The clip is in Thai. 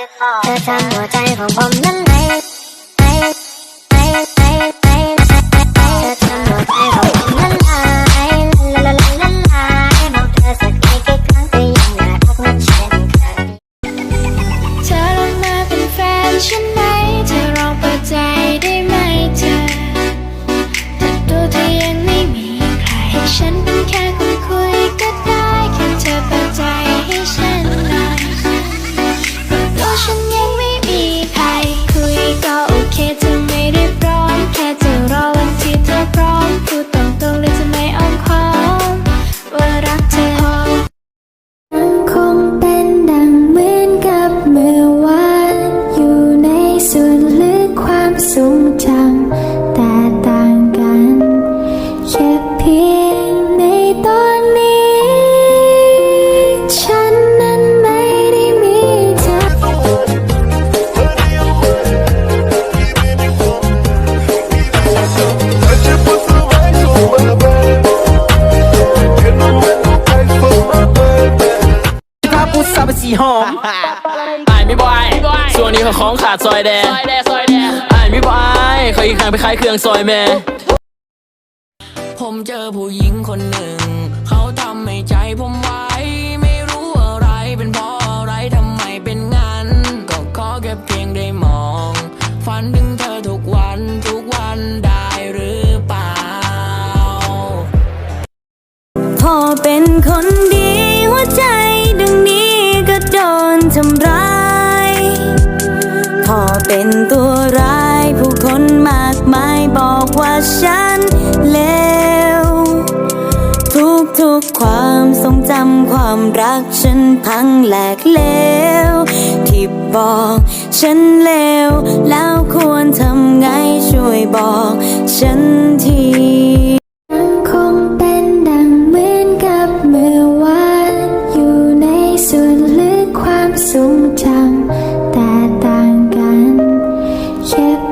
จะบอกเธอทำหัวใจของผมนั้นไหน ถ้าพูดซับสีหอมไอ้ายไม่บอยส่วนนี้เขาของขาดซอยแดงซอยแดซอยแดไอ้ายไม่บอยเขาอีกครั้งไปขายเครื่องซอยแม่ ผมเจอผู้หญิงคนหนึ่ง เขาทำให้ใจผมไว้ ไม่รู้อะไรเป็นเพราะอะไรทำไมเป็นงั้น ก็ขอแค่เพียงได้มอง ฝันถึงเธอ เป็นตัวร้ายผู้คนมากมายบอกว่าฉันเลวทุกทุกความทรงจำความรักฉันพังแหลกเลวที่บอกฉันเลวแล้วควรทำไงช่วยบอกฉัน แ